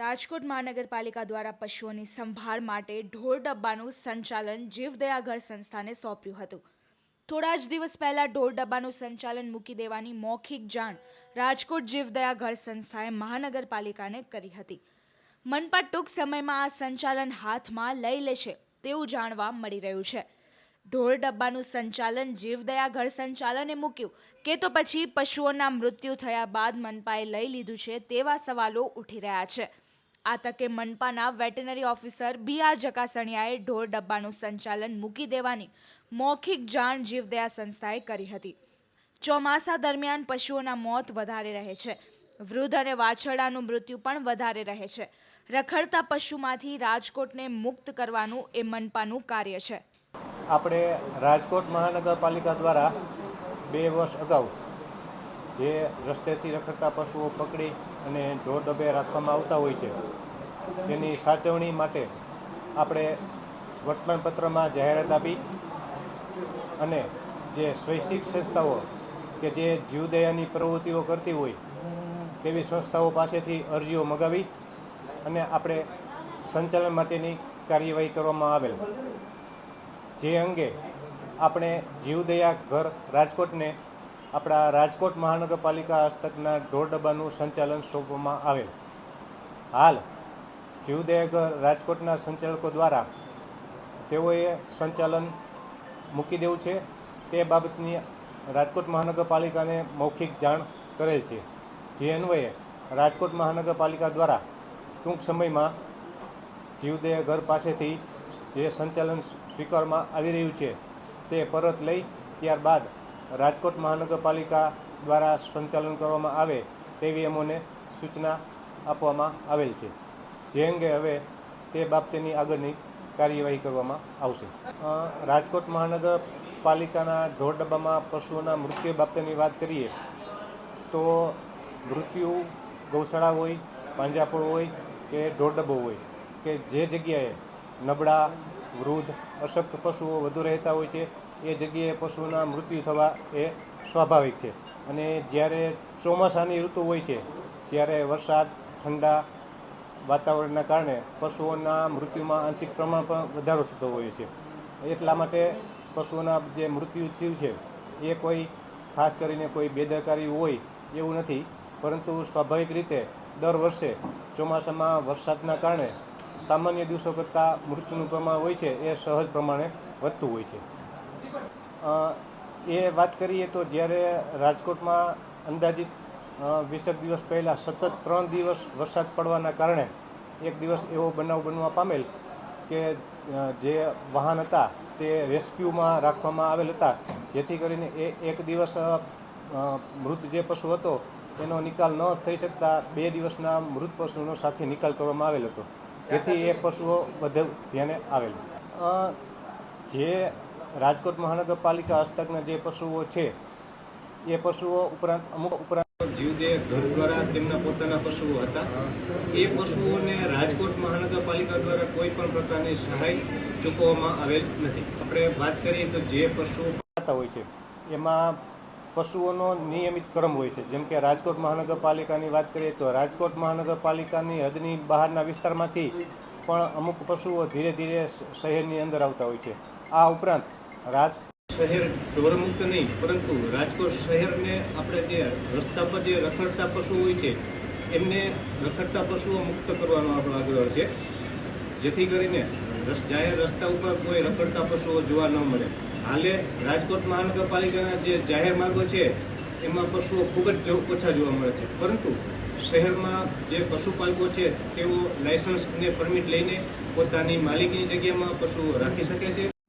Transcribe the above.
રાજકોટ મહાનગરપાલિકા દ્વારા પશુઓની સંભાળ માટે ઢોર ડબ્બાનું સંચાલન જીવદયા ઘર સંસ્થાને સોંપ્યું હતું. થોડા જ દિવસ પહેલા ઢોર ડબ્બાનું સંચાલન મૂકી દેવાની મૌખિક જાણ રાજકોટ જીવદયા ઘર સંસ્થાએ મહાનગરપાલિકાને કરી હતી. મનપા ટૂંક સમયમાં આ સંચાલન હાથમાં લઈ લેશે તેવું જાણવા મળી રહ્યું છે. ઢોર ડબ્બાનું સંચાલન જીવદયા ઘર સંચાલને મૂક્યું કે તો પછી પશુઓના મૃત્યુ થયા બાદ મનપાએ લઈ લીધું છે તેવા સવાલો ઉઠી રહ્યા છે. આ તકે મનપાના વેટરનરી ઓફિસર બી આર જકાસણિયાએ ઢોર ડબ્બાનું સંચાલન મૂકી દેવાની મૌખિક જાણ જીવદયા સંસ્થાએ કરી હતી. ચોમાસા દરમિયાન પશુઓના મોત વધારે રહે છે. વૃદ્ધ અને વાછરડાનું મૃત્યુ પણ વધારે રહે છે. રખડતા પશુમાંથી રાજકોટને મુક્ત કરવાનું એ મનપાનું કાર્ય છે. આપણે રાજકોટ મહાનગરપાલિકા દ્વારા બે વર્ષ અગાઉ જે રસ્તેથી રખડતા પશુઓ પકડી અને ઢોર ડબે રાખવામાં આવતા હોય છે. તેની સાચવણી માટે આપણે વર્તમાનપત્રમાં જાહેરાત આપી અને જે સ્વૈચ્છિક સંસ્થાઓ કે જે જીવદયાની પ્રવૃત્તિઓ કરતી હોય તેવી સંસ્થાઓ પાસેથી અરજીઓ મગાવી અને આપણે સંચાલન માટેની કાર્યવાહી કરવામાં આવેલ. જે અંગે આપણે જીવદયા ઘર રાજકોટને આપણા રાજકોટ મહાનગરપાલિકા હસ્તકના ઢોર ડબ્બાનું સંચાલન સોંપવામાં આવેલ. હાલ જીવદયા રાજકોટના સંચાલકો દ્વારા તેઓએ સંચાલન મૂકી દેવું છે. તે બાબતની રાજકોટ મહાનગરપાલિકાને મૌખિક જાણ કરેલ છે. જે અન્વયે રાજકોટ મહાનગરપાલિકા દ્વારા ટૂંક સમયમાં જીવદયા ઘર પાસેથી જે સંચાલન સ્વીકારવામાં આવી રહ્યું છે તે પરત લઈ ત્યારબાદ રાજકોટ મહાનગરપાલિકા દ્વારા સંચાલન કરવામાં આવે તેવી અમોને સૂચના આપવામાં આવેલ છે. જે અંગે હવે તે બાબતેની આગળની કાર્યવાહી કરવામાં આવશે. રાજકોટ મહાનગરપાલિકાના ઢોર ડબ્બામાં પશુઓના મૃત્યુ બાબતેની વાત કરીએ તો મૃત્યુ ગૌશાળા હોય પાંજરાપોળ હોય કે ઢોર ડબ્બો હોય કે જે જગ્યાએ નબળા વૃદ્ધ, અશક્ત પશુઓ વધુ રહેતા હોય છે, એ જગ્યાએ પશુના મૃત્યુ થવા એ સ્વાભાવિક છે. અને જ્યારે ચોમાસાની ઋતુ હોય છે, ત્યારે વરસાદ, ઠંડા વાતાવરણના કારણે પશુઓના મૃત્યુમાં આંશિક પ્રમાણ પણ વધારો થતો હોય છે. એટલા માટે પશુઓના જે મૃત્યુ થયું છે, એ કોઈ ખાસ કરીને કોઈ બેદરકારી હોય એવું નથી, પરંતુ સ્વાભાવિક રીતે દર વર્ષે ચોમાસામાં વરસાદના કારણે સામાન્ય દિવસો કરતાં મૃત્યુનું પ્રમાણ હોય છે એ સહજ પ્રમાણે વધતું હોય છે. એ વાત કરીએ તો જ્યારે રાજકોટમાં અંદાજિત વીસેક દિવસ પહેલાં સતત ત્રણ દિવસ વરસાદ પડવાના કારણે એક દિવસ એવો બનાવ બનવા પામેલ કે જે વાહન હતા તે રેસ્ક્યુમાં રાખવામાં આવેલ હતા. જેથી કરીને એ એક દિવસ મૃત જે પશુ હતો, એનો નિકાલ ન થઈ શકતા બે દિવસના મૃત પશુનો સાથે નિકાલ કરવામાં આવેલ હતો. જેથી એ પશુઓ બધે ધ્યાને આવેલ. જે રાજકોટ મહાનગરપાલિકા હસ્તકના જે પશુઓ છે એ પશુઓ ઉપરાંત અમુક ઉપરાંત જીવદે ઘર દ્વારા તેમના પોતાના પશુઓ હતા. એ પશુઓને રાજકોટ મહાનગરપાલિકા દ્વારા કોઈ પણ પ્રકારની સહાય ચૂકવવામાં આવેલ નથી. આપણે વાત કરીએ તો જે પશુઓ હોય છે એમાં પશુઓનો નિયમિત ક્રમ હોય છે. જેમ કે રાજકોટ મહાનગરપાલિકાની વાત કરીએ તો રાજકોટ મહાનગરપાલિકાની હદની બહારના વિસ્તારમાંથી પણ અમુક પશુઓ ધીરે ધીરે શહેરની અંદર આવતા હોય છે. આ ઉપરાંત રાજ શહેર ઢોરમુક્ત નહીં, પરંતુ રાજકોટ શહેરને આપણે જે રસ્તા પર જે રખડતા પશુઓ હોય છે, એમને રખડતા પશુઓ મુક્ત કરવાનો આપણો આગ્રહ છે. જેથી કરીને જાહેર રસ્તા ઉપર કોઈ રખડતા પશુઓ જોવા ન મળે. હાલે રાજકોટ મહાનગરપાલિકાના જે જાહેર માર્ગો છે, એમાં પશુઓ ખૂબ જ ઓછા જોવા મળે છે. પરંતુ શહેરમાં જે પશુપાલકો છે, તેઓ લાયસન્સ અને પરમિટ લઈને પોતાની માલિકીની જગ્યામાં પશુઓ રાખી શકે છે.